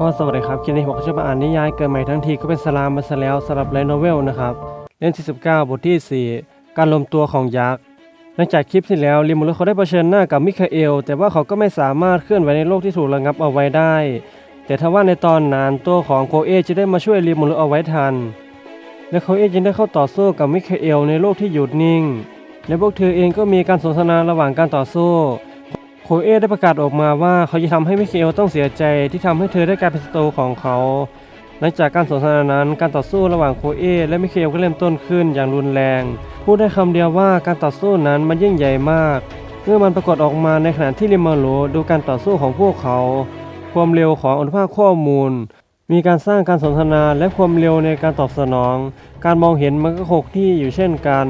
ก็สวัสดีครับคลิปนี้ผมก็จะมาอ่านนิยายเกิดใหม่ทั้งทีก็เป็นสลามมาซะแล้วสำหรับไลโนเวลนะครับเล่มที่19 บทที่ 4 การรวมตัวของยักษ์หลังจากคลิปที่แล้วลิมูรุเขาได้เผชิญหน้ากับมิคาเอล แต่ว่าเขาก็ไม่สามารถเคลื่อนไหวในโลกที่ถูกระงับเอาไว้ได้ แต่ทว่าในตอนนั้นตัวของโคเอจะได้มาช่วยลิมูรุเอาไว้ทัน และโคเอยังได้เข้าต่อสู้กับมิคาเอลในโลกที่หยุดนิ่ง และพวกเธอเองก็มีการสนทนาระหว่างการต่อสู้ โคเอได้ประกาศออกมาว่าเขาจะทำให้มิเคเอลต้องเสียใจที่ทำให้เธอได้กลายเป็นศัตรูของเขา หลังจากการสนทนานั้นการต่อสู้ระหว่างโคเอและมิเคเอลก็เริ่มต้นขึ้นอย่างรุนแรง พูดได้คำเดียวว่าการต่อสู้นั้นมันยิ่งใหญ่มาก เมื่อมันปรากฏออกมาในขณะที่ริมาโลดูการต่อสู้ของพวกเขา ความเร็วของอนุภาคข้อมูล มีการสร้างการสนทนาและความเร็วในการตอบสนอง การมองเห็นมันก็คงที่อยู่เช่นกัน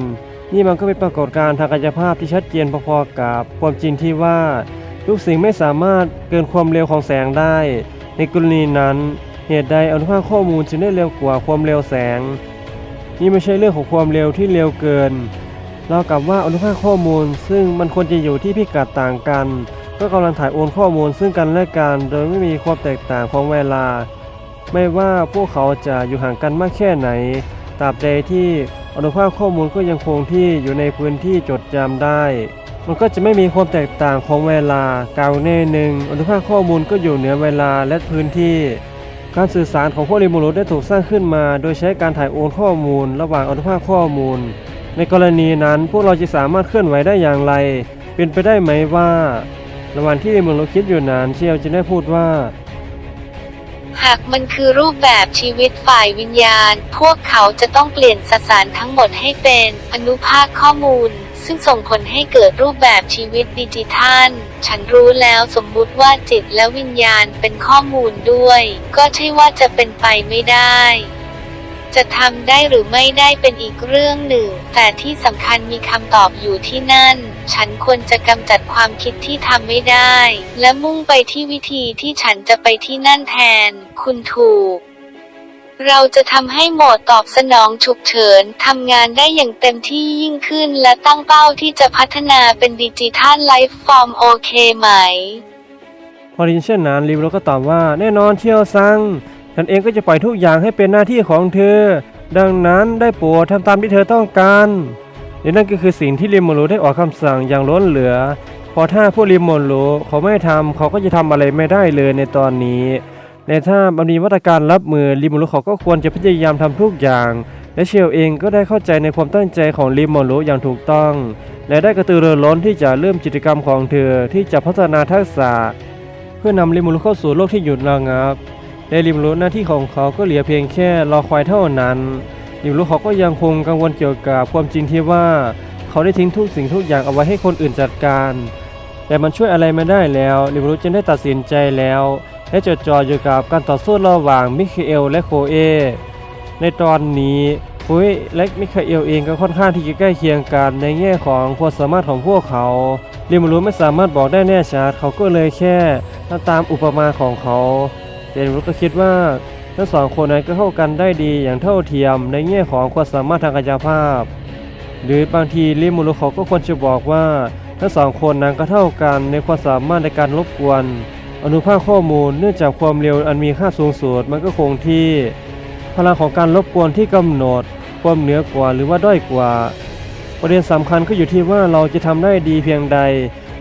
นี่มันก็เป็นปรากฏการณ์ทางกายภาพที่ชัดเจนพอๆกับความจริงที่ว่าทุกสิ่งไม่สามารถเกินความเร็วของแสงได้ ในกรณีนั้น เหตุใดอนุภาคข้อมูลจึงได้เร็วกว่าความเร็วแสง นี่ไม่ใช่เรื่องของความเร็วที่เร็วเกินเรากับว่าอนุภาคข้อมูลซึ่งมันควรจะอยู่ที่พิกัดต่างกัน ก็กำลังถ่ายโอนข้อมูลซึ่งกันและกันโดยไม่มีความแตกต่างของเวลา ไม่ว่าพวกเขาจะอยู่ห่างกันมากแค่ไหนตราบใดที่ อนุภาคข้อมูลก็ยังคงที่อยู่ในพื้นที่จดจำได้ มันก็จะไม่มีความแตกต่างของเวลากล่าวแน่หนึ่งอนุภาคข้อมูลก็อยู่เหนือเวลาและพื้นที่ การสื่อสารของพวกริมูรุได้ถูกสร้างขึ้นมา โดยใช้การถ่ายโอนข้อมูล ระหว่างอนุภาคข้อมูล ในกรณีนั้นพวกเราจะสามารถเคลื่อนไหวได้อย่างไร เป็นไปได้ไหมว่าระหว่างที่ริมูรุคิดอยู่นานเชียวจะได้พูดว่า หากมันคือรูปแบบชีวิตฝ่ายวิญญาณ พวกเขาจะต้องเปลี่ยนสสารทั้งหมดให้เป็นอนุภาคข้อมูล ซึ่งส่งผลให้เกิดรูปแบบชีวิตดิจิทัล ฉันรู้แล้วสมมุติว่าจิตและวิญญาณเป็นข้อมูลด้วย ก็ใช่ว่าจะเป็นไปไม่ได้ จะทำได้หรือไม่ได้เป็นอีกเรื่องหนึ่ง แต่ที่สำคัญมีคำตอบอยู่ที่นั่น ฉันควรจะกำจัดความคิดที่ทำไม่ได้ และมุ่งไปที่วิธีที่ฉันจะไปที่นั่นแทน คุณถูกเราจะทำให้โหมดตอบสนองฉุกเฉินทำงานได้อย่างเต็มที่ยิ่งขึ้นและตั้งเป้าที่จะพัฒนาเป็นดิจิทัลไลฟ์ฟอร์มโอเคไหม พอได้ยินเช่นนั้นริมูรุก็ตอบว่าแน่นอนเชี่ยวซัง ฉันเองก็จะปล่อยทุกอย่างให้เป็นหน้าที่ของเธอ ดังนั้นได้โปรดทำตามที่เธอต้องการและนั่นก็คือสิ่งที่ริมูรุได้ออกคำสั่งอย่างล้นเหลือ พอถ้าผู้ริมูรุเขาไม่ทำเขาก็จะทำอะไรไม่ได้เลยในตอนนี้ในถ้ามันมีมาตรการรับมือริมูรุเขาก็ควรจะพยายามทำทุกอย่าง และเชลเองก็ได้เข้าใจในความตั้งใจของริมูรุอย่างถูกต้อง และได้กระตือรือร้นที่จะเริ่มกิจกรรมของเธอที่จะพัฒนาทักษะ เพื่อนำริมูรุเข้าสู่โลกที่หยุดระงับ ในริมูรุหน้าที่ของเขาก็เหลือเพียงแค่รอคอยเท่านั้นริมูรุเขาก็ยังคงกังวลเกี่ยวกับความจริงที่ว่า เขาได้ทิ้งทุกสิ่งทุกอย่างเอาไว้ให้คนอื่นจัดการ แต่มันช่วยอะไรไม่ได้แล้วริมูรุจึงได้ตัดสินใจแล้วและจดจ่ออยู่กับการต่อสู้ระหว่างมิคาเอลและโคเอ ในตอนนี้โคเอและมิคาเอลเองก็ค่อนข้างที่จะใกล้เคียงกันในแง่ของความสามารถของพวกเขาริมูรุไม่สามารถบอกได้แน่ชัดเขาก็เลยแค่ทำตามอุปมาของเขา แต่ริมูรุก็คิดว่าทั้งสองคนนั้นก็เข้ากันได้ดีอย่างเท่าเทียมในแง่ของความสามารถทางกายภาพ หรือบางทีริมูรุเขาก็ควรจะบอกว่าทั้งสองคนนั้นก็เท่ากันในความสามารถในการรบกวน อนุภาคข้อมูลเนื่องจากความเร็วอันมีค่าสูงสุดมันก็คงที่ พลังของการรบกวนที่กำหนด ความเหนือกว่าหรือว่าด้อยกว่า ประเด็นสำคัญก็อยู่ที่ว่าเราจะทำได้ดีเพียงใด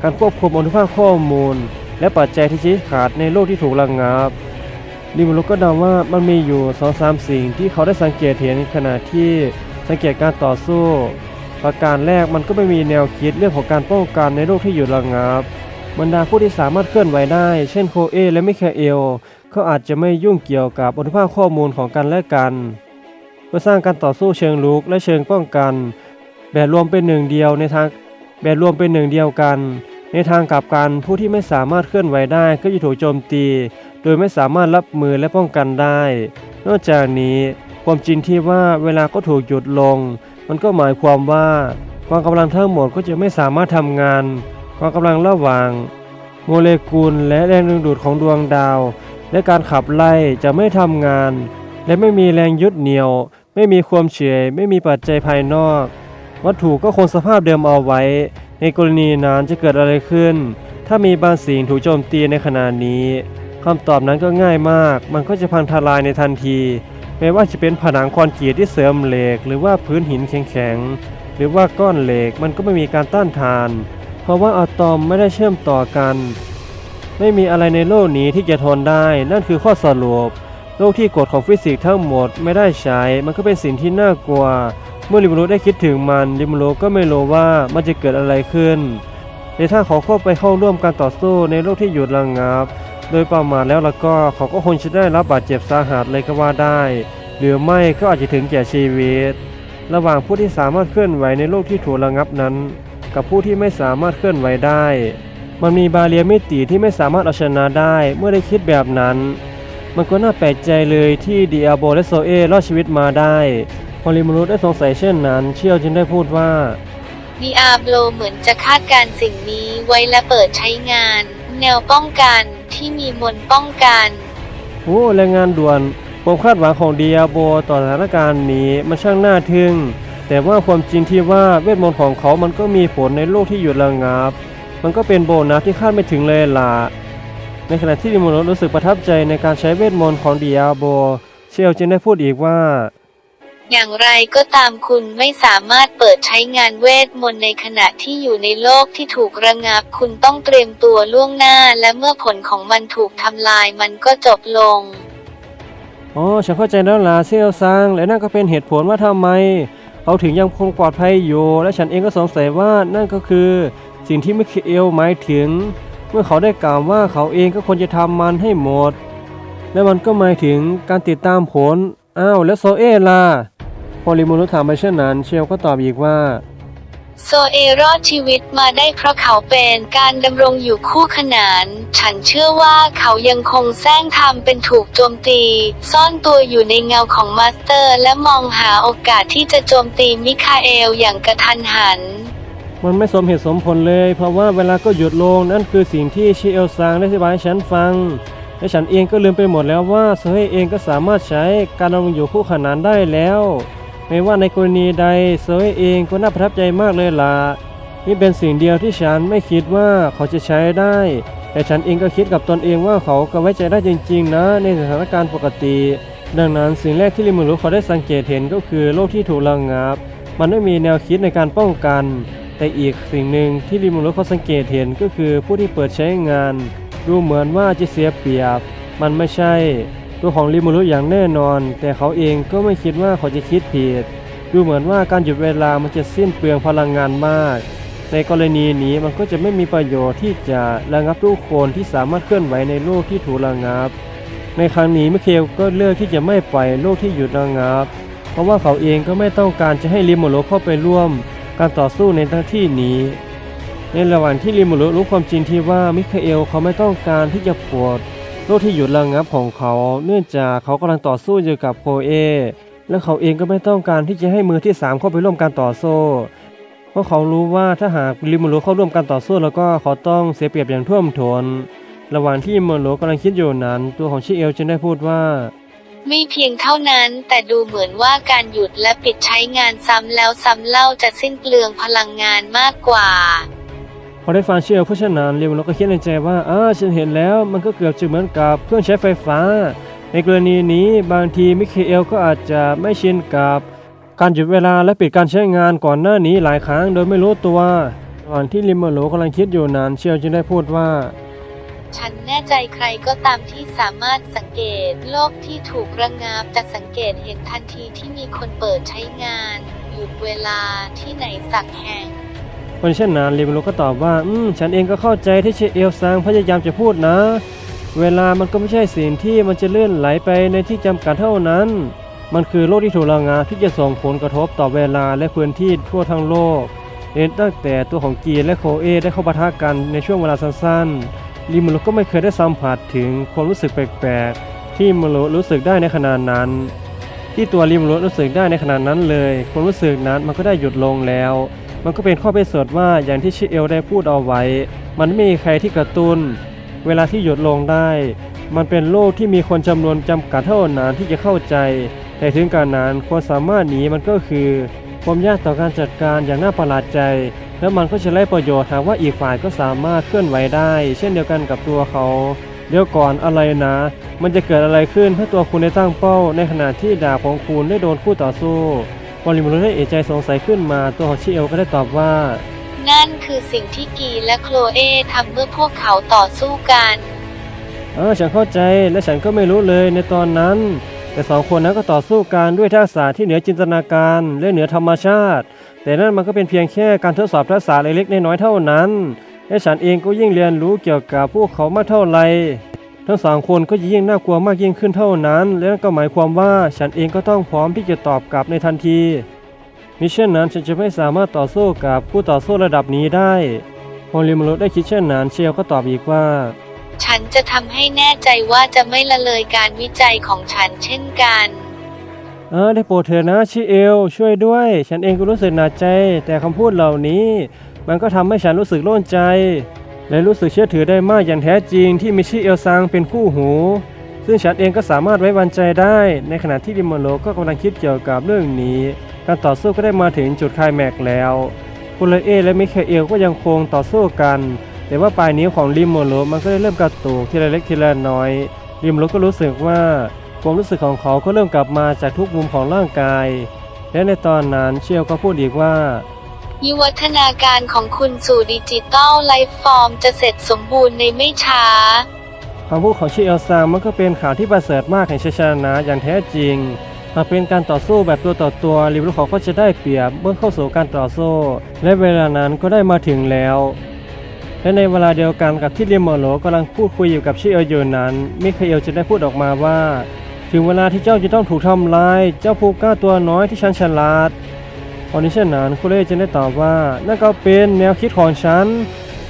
การควบคุมอนุภาคข้อมูล และปัจจัยที่ชี้ขาดในโลกที่ถูกระงับ ลิมูรุก็เดาว่ามันมีอยู่สองสามสิ่งที่เขาได้สังเกตเห็นขณะที่สังเกตการต่อสู้ ประการแรกมันก็ไม่มีแนวคิดเรื่องของการป้องกันในโลกที่หยุดระงับบรรดาผู้ที่สามารถเคลื่อนไหวได้ เช่นโคเอและมิคาเอลเขาอาจจะไม่ยุ่งเกี่ยวกับอนุภาคข้อมูลของกันและกันเพื่อสร้างการต่อสู้เชิงลุกและเชิงป้องกัน แบบรวมเป็นหนึ่งเดียวในทางแบบรวมเป็นหนึ่งเดียวกัน ในทางกลับกันผู้ที่ไม่สามารถเคลื่อนไหวได้ก็จะถูกโจมตี ดยไม่สามารถรับมือและป้องกันได้ นอกจากนี้ความจริงที่ว่าเวลาก็ถูกหยุดลง มันก็หมายความว่ากองกำลังทั้งหมดก็จะไม่สามารถทำงานกองกำลังระหว่าง โมเลกุลและแรงดึงดูดของดวงดาว และการขับไล่จะไม่ทำงาน และไม่มีแรงยึดเหนี่ยว ไม่มีความเฉยไม่มีปัจจัยภายนอก วัตถุก็คงสภาพเดิมเอาไว้ ในกรณีนั้นจะเกิดอะไรขึ้น ถ้ามีบางสิ่งถูกโจมตีในขณะนี้ คำตอบนั้นก็ง่ายมาก มันก็จะพังทลายในทันที ไม่ว่าจะเป็นผนังคอนกรีตที่เสริมเหล็ก หรือว่าพื้นหินแข็งๆ หรือว่าก้อนเหล็ก มันก็ไม่มีการต้านทาน เพราะว่าอะตอมไม่ได้เชื่อมต่อกัน ไม่มีอะไรในโลกนี้ที่จะทนได้ นั่นคือข้อสรุป โลกที่กฎของฟิสิกส์ทั้งหมดไม่ได้ใช้ มันก็เป็นสิ่งที่น่ากลัว เมื่อริมโรได้คิดถึงมัน ริมโรก็ไม่รู้ว่ามันจะเกิดอะไรขึ้น ในถ้าขาเข้าไปเข้าร่วมการต่อสู้ในโลกที่หยุดระงับ โดยประมาทแล้วแล้วก็เขาก็คงจะได้รับบาดเจ็บสาหัสเลยก็ว่าได้ หรือไม่ก็อาจจะถึงแก่ชีวิต ระหว่างผู้ที่สามารถเคลื่อนไหวในโลกที่ถูกระงับนั้น กับผู้ที่ไม่สามารถเคลื่อนไหวได้ มันมีบาเรียมิติที่ไม่สามารถเอาชนะได้เมื่อได้คิดแบบนั้น มันก็น่าแปลกใจเลยที่ดิอาโบและโซเอรอดชีวิตมาได้พอริมรุได้สงสัยเช่นนั้น เชี่ยวจึงได้พูดว่าดิอาโบเหมือนจะคาดการสิ่งนี้ไว้และเปิดใช้งาน แนวป้องกัน ที่มีมนต์ป้องกัน โอ้แรงงานด่วนความคาดหวังของดิอาโบต่อสถานการณ์นี้มันช่างน่าทึ่ง แต่ว่าความจริงที่ว่าเวทมนต์ของเขามันก็มีผลในโลกที่หยุดระงับ มันก็เป็นโบนัสที่คาดไม่ถึงเลยล่ะ ในขณะที่ดิมโนรู้สึกประทับใจในการใช้เวทมนต์ของดิอาโบ เชลจึงได้พูดอีกว่า อย่างไรก็ตามคุณไม่สามารถเปิดใช้งานเวทมนต์ในขณะที่อยู่ในโลกที่ถูกระงับ คุณต้องเตรียมตัวล่วงหน้า และเมื่อผลของมันถูกทำลายมันก็จบลง อ๋อฉันเข้าใจแล้วล่ะเซลซัง และนั่นก็เป็นเหตุผลว่าทำไมเขาถึงยังคงปลอดภัยอยู่ และฉันเองก็สงสัยว่านั่นก็คือ สิ่งที่มิเคเอลหมายถึง เมื่อเขาได้กล่าวว่าเขาเองก็ควรจะทำมันให้หมด และมันก็หมายถึงการติดตามผลอ้าวแล้วโซเอล่ะ อริมูนุถามไปเช่นนั้น เชลก็ตอบอีกว่า โซเอรอดชีวิตมาได้เพราะเขาเป็นการดำรงอยู่คู่ขนาน ฉันเชื่อว่าเขายังคงแซงทำเป็นถูกโจมตี ซ่อนตัวอยู่ในเงาของมาสเตอร์ และมองหาโอกาสที่จะโจมตีมิคาเอลอย่างกระทันหัน มันไม่สมเหตุสมผลเลย เพราะว่าเวลาก็หยุดลงนั่นคือสิ่งที่ชิเอลซางได้อธิบายให้ฉันฟัง และฉันเองก็ลืมไปหมดแล้วว่าโซเฮเองก็สามารถใช้การดำรงอยู่คู่ขนานได้แล้ว ไม่ว่าในกรณีใดโซเฮเองก็น่าประทับใจมากเลยล่ะนี่เป็นสิ่งเดียวที่ฉันไม่คิดว่าเขาจะใช้ได้ แต่ฉันเองก็คิดกับตนเองว่าเขาก็ไว้ใจได้จริง ๆ นะ ในสถานการณ์ปกติ ดังนั้นสิ่งแรกที่ลิมูรุเขาได้สังเกตเห็นก็คือโลกที่ถูกระงับ มันไม่มีแนวคิดในการป้องกัน แต่อีกสิ่งหนึ่งที่ริมูรุเขาสังเกตเห็นก็คือผู้ที่เปิดใช้งาน ดูเหมือนว่าจะเสียเปรียบ มันไม่ใช่ ตัวของริมูรุอย่างแน่นอน แต่เขาเองก็ไม่คิดว่าเขาจะคิดผิด ดูเหมือนว่าการหยุดเวลามันจะสิ้นเปลืองพลังงานมาก ในกรณีนี้มันก็จะไม่มีประโยชน์ที่จะระงับทุกคนที่สามารถเคลื่อนไหวในโลกที่ถูกระงับ ในครั้งนี้มิเคลก็เลือกที่จะไม่ไปโลกที่หยุดระงับ เพราะว่าเขาเองก็ไม่ต้องการจะให้ริมูรุเข้าไปร่วม การต่อสู้ในหน้าที่นี้ในระหว่างที่ริมูรุรู้ความจริงที่ว่ามิคาเอลเขาไม่ต้องการที่จะปลด โลกที่หยุดระงับของเขา เนื่องจากเขากำลังต่อสู้อยู่กับโคเอ และเขาเองก็ไม่ต้องการที่จะให้มือที่สามเข้าไปร่วมการต่อสู้ เพราะเขารู้ว่าถ้าหากริมูรุเข้าร่วมการต่อสู้แล้วก็เขาต้องเสียเปรียบอย่างท่วมท้นระหว่างที่มูรุกำลังคิดอยู่นั้น ตัวของชิเอลจึงได้พูดว่าไม่เพียงเท่านั้นแต่ดูเหมือนว่าการหยุดและปิดใช้งานซ้ำแล้วซ้ำเล่าจะสิ้นเปลืองพลังงานมากกว่า อได้ฟังเชียร์ผู้ชนะเรวเราก็คิดในใจว่าอ้าฉันเห็นแล้วมันก็เกือบจะเหมือนกับเครื่องใช้ไฟฟ้า ในกรณีนี้บางทีมิเคเอลก็อาจจะไม่ชินกับการหยุดเวลาและปิดการใช้งานก่อนหน้านี้หลายครั้งโดยไม่รู้ตัวก่อนที่ลิมเมโลกำลังคิดอยู่นานเชียวจึงได้พูดว่า ฉันแน่ใจใครก็ตามที่สามารถสังเกตโลกที่ถูกระงงับจะสังเกตเห็นทันทีที่มีคนเปิดใช้งาน หยุดเวลาที่ไหนสักแห่ง คนเช่นนั้นลิมมโลก็ตอบว่า อืม ฉันเองก็เข้าใจที่เชเอลซังพยายามจะพูดนะ เวลามันก็ไม่ใช่สิ่งที่มันจะเลื่อนไหลไปในที่จำกัดเท่านั้น มันคือโลกที่ถูกระงงับที่จะส่งผลกระทบต่อเวลาและพื้นที่ทั่วทั้งโลกเองตั้งแต่ตัวของกีนและโคเอได้เข้าปะทะกันในช่วงเวลาสั้นๆ ลิมโลก็ไม่เคยได้สัมผัสถึงความรู้สึกแปลกๆ ที่มโลรู้สึกได้ในขณะนั้น ที่ตัวลิมโลรู้สึกได้ในขณะนั้นเลย ความรู้สึกนั้นมันก็ได้หยุดลงแล้ว มันก็เป็นข้อพิสูจน์ว่าอย่างที่ชิเอลได้พูดเอาไว้ มันไม่มีใครที่กระตุ้น เวลาที่หยุดลงได้ มันเป็นโลกที่มีคนจำนวนจำกัดเท่านั้นที่จะเข้าใจ แต่ถึงการนั้นความสามารถหนีมันก็คือความยากต่อการจัดการอย่างน่าประหลาดใจ แล้วมันก็จะไล่ประโยชน์หากว่าอีกฝ่ายก็สามารถเคลื่อนไหวได้ เช่นเดียวกันกับตัวเขาเดี๋ยวก่อนอะไรนะ มันจะเกิดอะไรขึ้นถ้าตัวคุณได้ตั้งเป้า ในขณะที่ดาบของคุณได้โดนคู่ต่อสู้ อริมูรุได้เอะใจสงสัยขึ้นมาตัวของชิเอลก็ได้ตอบว่า นั่นคือสิ่งที่กีและโคลเอทำเมื่อพวกเขาต่อสู้กันเออฉันเข้าใจและฉันก็ไม่รู้เลยในตอนนั้น แต่สองคนนั้นก็ต่อสู้กันด้วยทักษะที่เหนือจินตนาการและเหนือธรรมชาติ แต่นั่นมันก็เป็นเพียงแค่การทดสอบทักษะเล็กๆน้อยๆเท่านั้นและฉันเองก็ยิ่งเรียนรู้เกี่ยวกับพวกเขามากเท่าไหร่ ทั้งสองคนก็ยิ่งน่ากลัวมากยิ่งขึ้นเท่านั้น และนั่นก็หมายความว่าฉันเองก็ต้องพร้อมที่จะตอบกลับในทันที มิเช่นนั้นฉันจะไม่สามารถต่อสู้กับผู้ต่อสู้ระดับนี้ได้พอริมรุได้คิดเช่นนั้นเชียวก็ตอบอีกว่า ฉันจะทำให้แน่ใจว่าจะไม่ละเลยการวิจัยของฉันเช่นกันเออได้โปรดเถอะนะชิเอล ช่วยด้วย ฉันเองก็รู้สึกหนักใจ แต่คำพูดเหล่านี้ มันก็ทำให้ฉันรู้สึกโล่งใจ และรู้สึกเชื่อถือได้มากอย่างแท้จริงที่มิชิเอลซังเป็นคู่หู ซึ่งฉันเองก็สามารถไว้วางใจได้ ในขณะที่ดิมโลก็กำลังคิดเกี่ยวกับเรื่องนี้ การต่อสู้ก็ได้มาถึงจุดไคลายแม็กแล้วคุณเลเอและมิคเอลก็ยังคงต่อสู้กัน แต่ว่าปลายนิ้วของริมโมโลมันก็ได้เริ่มกระตุกทีละเล็กทีละน้อยริมโลก็รู้สึกว่าความรู้สึกของเขาก็เริ่มกลับมาจากทุกมุมของร่างกาย และในตอนนั้นเชียวก็พูดอีกว่า วิวัฒนาการของคุณสู่ดิจิตอลไลฟ์ฟอร์มจะเสร็จสมบูรณ์ในไม่ช้า คำพูดของชิเอลซามันก็เป็นข่าวที่ประเสริฐมากแห่งชัยชนะอย่างแท้จริง หากเป็นการต่อสู้แบบตัวต่อตัวริบลูกเขาก็จะได้เปรียบเมื่อเข้าสู่การต่อสู้ และเวลานั้นก็ได้มาถึงแล้ว และในเวลาเดียวกันกับที่เรียมโมโลกำลังพูดคุยอยู่กับชิเอลอยู่นั้น มิคาเอลจะได้พูดออกมาว่า ถึงเวลาที่เจ้าจะต้องถูกทำลาย เจ้าผู้กล้าตัวน้อยที่ฉันฉลาด อนี้เช่นนั้นคุเล่จะได้ตอบว่านั่นก็เป็นแนวคิดของฉัน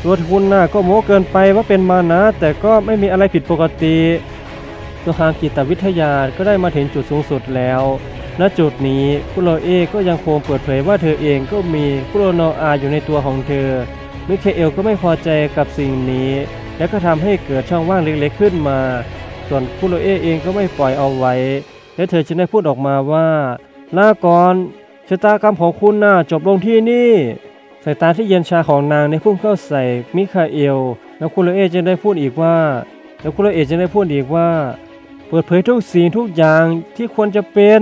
ตัวคุณน่ะก็โม้เกินไปว่าเป็นมานะ แต่ก็ไม่มีอะไรผิดปกติ ตัวทางจิตวิทยาก็ได้มาถึงจุดสูงสุดแล้ว ณจุดนี้คุโรเอก็ยังคงเปิดเผยว่าเธอเองก็มีคุโรโนอาอยู่ในตัวของเธอ มิเคเอลก็ไม่พอใจกับสิ่งนี้ และก็ทำให้เกิดช่องว่างเล็กๆขึ้นมา ส่วนคุโรเอเองก็ไม่ปล่อยเอาไว้ และเธอจึงได้พูดออกมาว่าลาก่อน ชะตากรรมของคุณน่ะจบลงที่นี่ สายตาที่เย็นชาของนางได้พุ่งเข้าใส่มิคาเอล แล้วคุณโรเอจึงได้พูดอีกว่า แล้วคุณโรเอจึงได้พูดอีกว่า เปิดเผยทุกสิ่งทุกอย่างที่ควรจะเป็น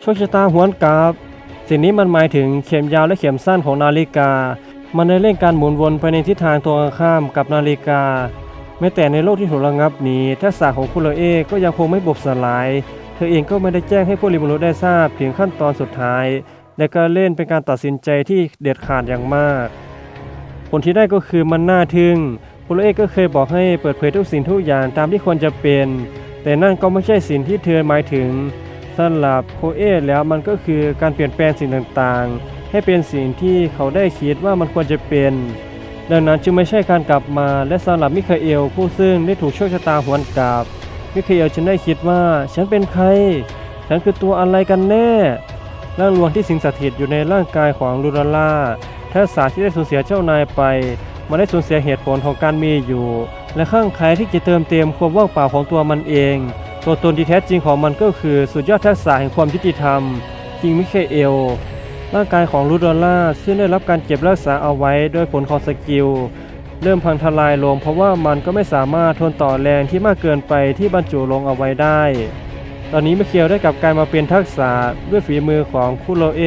โชคชะตาหวนกลับ สิ่งนี้มันหมายถึงเข็มยาวและเข็มสั้นของนาฬิกา มันได้เร่งการหมุนวนไปในทิศทางตรงข้ามกับนาฬิกาแม้แต่ในโลกที่ถูกระงับนี้ทักษะของคุณโรเอก็ยังคงไม่บุบสลาย เธอเองก็ไม่ได้แจ้งให้พวกริมูรุได้ทราบถึงขั้นตอนสุดท้าย และก็เล่นเป็นการตัดสินใจที่เด็ดขาดอย่างมาก ผลที่ได้ก็คือมันน่าทึ่งคุโรเอก็เคยบอกให้เปิดเผยทุกสิ่งทุกอย่างตามที่ควรจะเป็น แต่นั่นก็ไม่ใช่สิ่งที่เธอหมายถึงสำหรับโคเอแล้วมันก็คือการเปลี่ยนแปลงสิ่งต่างๆ ให้เป็นสิ่งที่เขาได้คิดว่ามันควรจะเป็น ดังนั้นจึงไม่ใช่การกลับมาและสำหรับมิคาเอลผู้ซึ่งได้ถูกโชคชะตาหวนกลับมิคาเอลจึงได้คิดว่า ฉันเป็นใคร ฉันคือตัวอะไรกันแน่ ร่างลวงที่สิงสถิตอยู่ในร่างกายของลูราล่าทักษะที่ได้สูญเสียเจ้านายไปมันได้สูญเสียเหตุผลของการมีอยู่ และข้างใครที่จะเติมเต็มความว่างเปล่าของตัวมันเอง ตัวตนที่แท้จริงของมันก็คือสุดยอดทักษะแห่งความยุติธรรมคิงมิเคเอลร่างกายของลูดอลล่าซึ่งได้รับการเก็บรักษาเอาไว้โดยผลของสกิล เริ่มพังทลายลงเพราะว่ามันก็ไม่สามารถทนต่อแรงที่มากเกินไปที่บรรจุลงเอาไว้ได้ ตอนนี้มิเคลได้กลับกลายมาเป็นทักษะด้วยฝีมือของคุโรเอ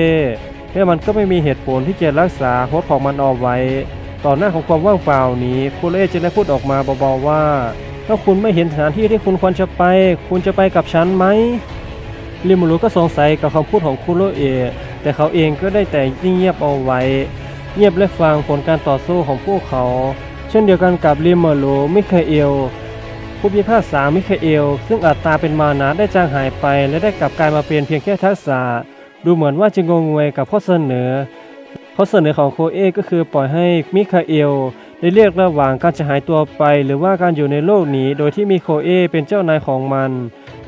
และมันก็ไม่มีเหตุผลที่จะรักษาโฮสต์ของมันเอาไว้ ต่อหน้าของความว่างเปล่านี้คุโรเอจึงได้พูดออกมาเบาๆว่า ถ้าคุณไม่เห็นสถานที่ที่คุณควรจะไป คุณจะไปกับฉันไหมริมูรุก็สงสัยกับคำพูดของคุโรเอแต่เขาเองก็ได้แต่เงียบเอาไว้ เงียบและฟังผลการต่อสู้ของพวกเขา เช่นเดียวกันกับริมูรุมิคาเอล ผู้พิพากษามิคาเอล ซึ่งอัตราเป็นมานะได้จางหายไป และได้กลับกลายมาเป็นเพียงแค่ทักษะ ดูเหมือนว่าจะงงงวยกับข้อเสนอข้อเสนอของโคเอก็คือปล่อยให้มิคาเอลได้เรียกระหว่างการจะหายตัวไป หรือว่าการอยู่ในโลกนี้ โดยที่มีโคเอเป็นเจ้านายของมัน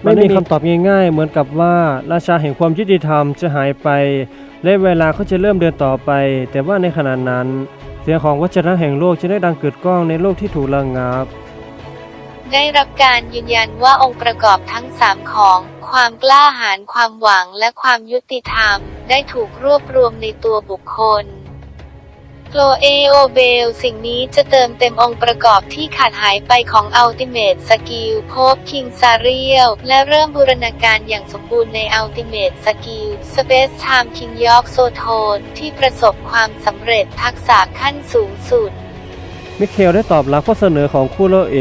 ไม่มีคำตอบง่ายๆ เหมือนกับว่าราชาแห่งความยุติธรรมจะหายไป และเวลาก็จะเริ่มเดินต่อไป แต่ว่าในขณะนั้น เสียงของวัจนะแห่งโลกจะได้ดังเกิดก้องในโลกที่ถูกระงับ ได้รับการยืนยันว่าองค์ประกอบทั้งสามของ ความกล้าหาญความหวังและความยุติธรรม ได้ถูกรวบรวมในตัวบุคคลโกลเอโอเบลสิ่งนี้จะเติมเต็มองค์ประกอบที่ขาดหายไปของ Ultimate Skill โคบคิงซาเรียลและเริ่มบูรณาการอย่างสมบูรณ์ใน Ultimate Skill Space Time King York s o t o n ที่ประสบความสำเร็จทักษะขั้นสูงสุด มิเคลได้ตอบรับข้อเสนอของคุโรเอ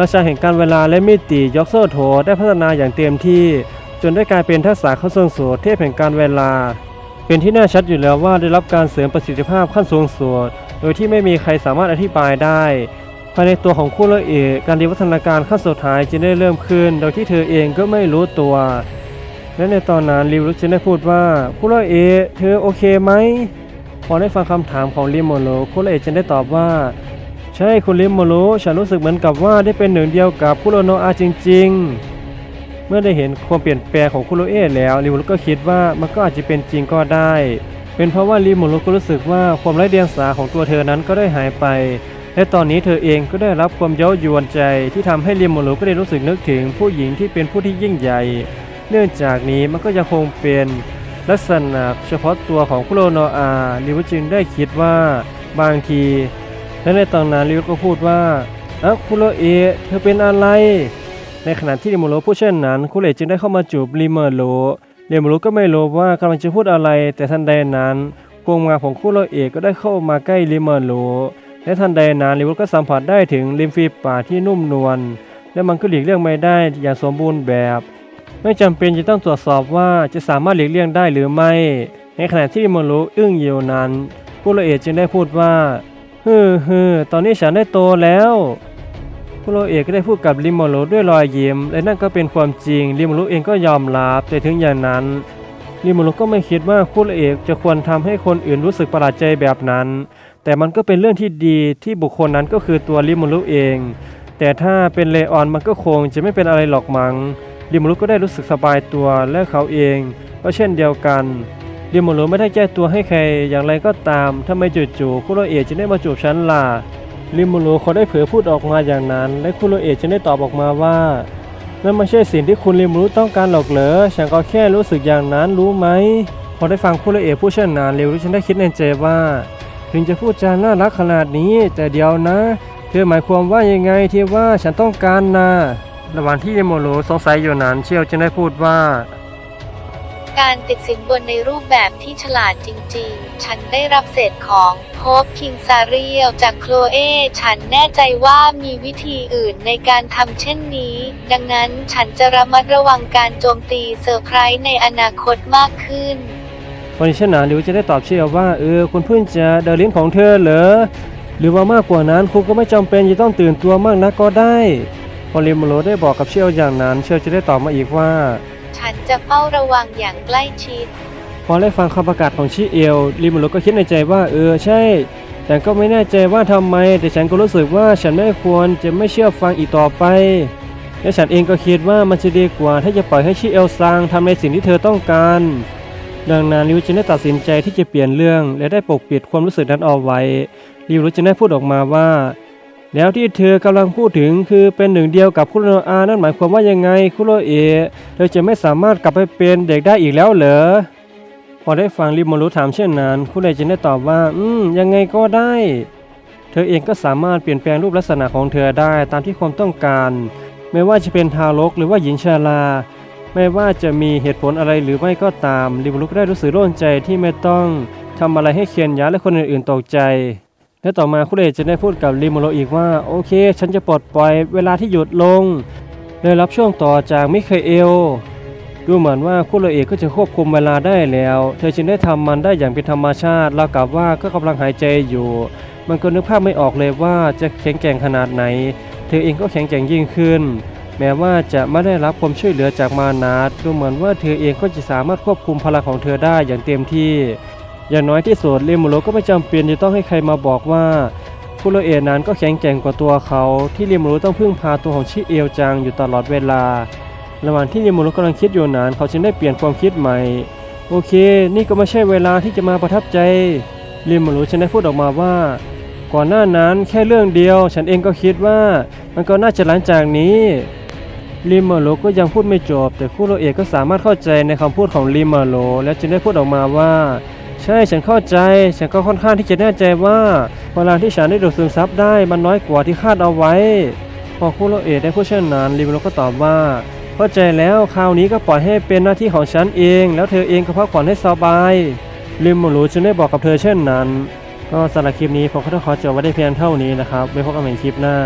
ราชาแห่งการเวลาและมิติยอกโซโถได้พัฒนาอย่างเต็มที่ จนได้กลายเป็นทักษะขั้นสูงสุดเทพแห่งการเวลา เป็นที่น่าชัดอยู่แล้วว่าได้รับการเสริมประสิทธิภาพขั้นสูงสุดโดยที่ไม่มีใครสามารถอธิบายได้ภายในตัวของคุโรเอะการวิวัฒนาการขั้นสุดท้ายจึงได้เริ่มขึ้น โดยที่เธอเองก็ไม่รู้ตัว และในตอนนั้นริวรุจึงได้พูดว่าคุโรเอเธอโอเคไหมพอได้ฟังคำถามของริมโมโรคุโรเอจึงได้ตอบว่า ใช่คุณริมโมโรฉันรู้สึกเหมือนกับว่าได้เป็นหนึ่งเดียวกับคุโรโนอาจริง ๆ เมื่อได้เห็นความเปลี่ยนแปลงของคุโรเอะแล้วริมโมโรก็คิดว่ามันก็อาจจะเป็นจริงก็ได้ เป็นเพราะว่าริมโมโรก็รู้สึกว่าความไร้เดียงสาของตัวเธอนั้นก็ได้หายไป และตอนนี้เธอเองก็ได้รับความเย้ายวนใจ ที่ทำให้ริมโมโรก็ได้รู้สึกนึกถึงผู้หญิงที่เป็นผู้ที่ยิ่งใหญ่ เนื่องจากนี้มันก็ยังคงเป็นลักษณะเฉพาะตัวของคุโรโนอาริวจึงได้คิดว่าบางที และในตอนนั้นริวก็พูดว่าอ้าคุโรเอะเธอเป็นอะไร ในขณะที่ริโมโรพูดเช่นนั้นคุโรจึงได้เข้ามาจูบริเมโรริโมโรก็ไม่รู้ว่ากำลังจะพูดอะไร แต่ทันใดนั้นพวงมาของคุโรเอะก็ได้เข้ามาใกล้ริเมโรและทันใดนั้นริโมโรก็สัมผัสได้ถึงริมฝีปากที่นุ่มนวลและมันก็หลีกเลี่ยงไม่ได้อย่างสมบูรณ์แบบ ไม่จำเป็นจะต้องตรวจสอบว่าจะสามารถหลีกเลี่ยงได้หรือไม่ ในขณะที่ริโมโรอึ้งอยู่นั้นคุโรเอะจึงได้พูดว่า ฮึฮึตอนนี้ฉันได้โตแล้วคุโรเอะก็ได้พูดกับริโมโรด้วยรอยยิ้ม และนั่นก็เป็นความจริงริโมโรเองก็ยอมรับ แต่ถึงอย่างนั้นริโมโรก็ไม่คิดว่าคุโรเอะจะควรทำให้คนอื่นรู้สึกประหลาดใจแบบนั้น แต่มันก็เป็นเรื่องที่ดีที่บุคคลนั้นก็คือตัวริโมโรเอง แต่ถ้าเป็นเลออนมันก็คงจะไม่เป็นอะไรหรอกมัง้งริโมโรก็ได้รู้สึกสบายตัวและเขาเองก็เช่นเดียวกัน ริโมโรไม่ได้แก้ตัวให้ใครอย่างไรก็ตามทำไมจู่ๆคุโรเอะจึงได้มาจูบฉันล่ะริโมโรเขาได้เผลอพูดออกมาอย่างนั้น และคุโรเอะจึงได้ตอบออกมาว่านั่นไม่ใช่สิ่งที่คุณริโมโรต้องการหรอกเหรอฉันก็แค่รู้สึกอย่างนั้นรู้ไหมพอได้ฟังคุโรเอะพูดเช่นนั้นเร็วรู้ฉันได้คิดในใจว่า ถึงจะพูดจาน่ารักขนาดนี้ แต่เดียวนะเธอหมายความว่ายังไงที่ว่าฉันต้องการนะระหว่างที่ริโมโรสงสัยอยู่นั้นเชียวจึงได้พูดว่า การติดสินบนในรูปแบบที่ฉลาดจริงๆ ฉันได้รับเศษของโพบคิงซาเรียลจากโคลเอ ฉันแน่ใจว่ามีวิธีอื่นในการทำเช่นนี้ ดังนั้นฉันจะระมัดระวังการโจมตีเซอร์ไพรส์ในอนาคตมากขึ้นวันนี้ชนะหรือจะได้ตอบเชียวว่าเออคุณเพิ่งจะเดลิ้นของเธอเหรอหรือว่ามากกว่านั้นคุณก็ไม่จำเป็นจะต้องตื่นตัวมากนักก็ได้พอริมโรได้บอกกับเชียวอย่างนั้น เชียวจะได้ตอบมาอีกว่า ฉันจะเฝ้าระวังอย่างใกล้ชิด พอได้ฟังคำประกาศของชิเอลริมโรก็คิดในใจว่าเออใช่ฉันก็ไม่แน่ใจว่าทำไม แต่ฉันก็รู้สึกว่าฉันไม่ควรจะไม่เชื่อฟังอีกต่อไปและฉันเองก็คิดว่ามันจะดีกว่าถ้าจะปล่อยให้ชิเอลซังทำในสิ่งที่เธอต้องการ ดังนั้นริวจึงได้ตัดสินใจที่จะเปลี่ยนเรื่อง และได้ปกปิดความรู้สึกนั้นเอาไว้ริวจึงได้พูดออกมาว่า แล้วที่เธอกำลังพูดถึงคือเป็นหนึ่งเดียวกับคุโรอานั่นหมายความว่ายังไงคุโรเอะ เธอจะไม่สามารถกลับไปเป็นเด็กได้อีกแล้วเหรอ พอได้ฟังริโมรุถามเช่นนั้นคุโรเอะจึงได้ตอบว่า อืม ยังไงก็ได้ เธอเองก็สามารถเปลี่ยนแปลงรูปลักษณะของเธอได้ตามที่ความต้องการ ไม่ว่าจะเป็นทารกหรือว่าหญิงชารา ไม่ว่าจะมีเหตุผลอะไรหรือไม่ก็ตามริมรุก็ได้รู้สึกโล่งใจที่ไม่ต้องทำอะไรให้เคียนยะและคนอื่นๆตกใจ และต่อมาคุเรจะได้พูดกับริโมโรอีกว่า โอเค ฉันจะปลดปล่อยเวลาที่หยุดลง ได้รับช่วงต่อจากมิเคเอลดูเหมือนว่าคุโรเอะก็จะควบคุมเวลาได้แล้ว เธอจึงได้ทำมันได้อย่างเป็นธรรมชาติราวกับว่าก็กำลังหายใจอยู่ มันก็นึกภาพไม่ออกเลยว่าจะแข็งแกร่งขนาดไหน เธอเองก็แข็งแกร่งยิ่งขึ้น แม้ว่าจะไม่ได้รับความช่วยเหลือจากมานาดดูเหมือนว่าเธอเองก็จะสามารถควบคุมพลังของเธอได้อย่างเต็มที่ อย่างน้อยที่สุดเรมูโรก็ไม่จำเป็นจะต้องให้ใครมาบอกว่าคุโรเอะนั้นก็แข็งแกร่งกว่าตัวเขา ที่เรมูโรต้องพึ่งพาตัวของชิเอลจังอยู่ตลอดเวลา ระหว่างที่เรมูโรกำลังคิดอยู่นั้น เขาจึงได้เปลี่ยนความคิดใหม่ โอเค นี่ก็ไม่ใช่เวลาที่จะมาประทับใจเรมูโรฉันได้พูดออกมาว่าก่อนหน้านั้นแค่เรื่องเดียว ฉันเองก็คิดว่ามันก็น่าจะหลังจากนี้ริมาโลก็ยังพูดไม่จบ แต่คุโรเอะก็สามารถเข้าใจในคำพูดของริมาโลและจึงได้พูดออกมาว่า ใช่ฉันเข้าใจ ฉันก็ค่อนข้างที่จะแน่ใจว่าพลังที่ฉันได้ดูดซึมซับได้มันน้อยกว่าที่คาดเอาไว้ พอคุโรเอะได้พูดเช่นนั้นริเบโรก็ตอบว่า เข้าใจแล้วคราวนี้ก็ปล่อยให้เป็นหน้าที่ของฉันเอง แล้วเธอเองก็พักผ่อนให้สบายริมโมรูจึงได้บอกกับเธอเช่นนั้น ก็สำหรับคลิปนี้ผมก็ต้องขอจบไว้ได้เพียงเท่านี้นะครับไว้พบกันใหม่คลิปหน้า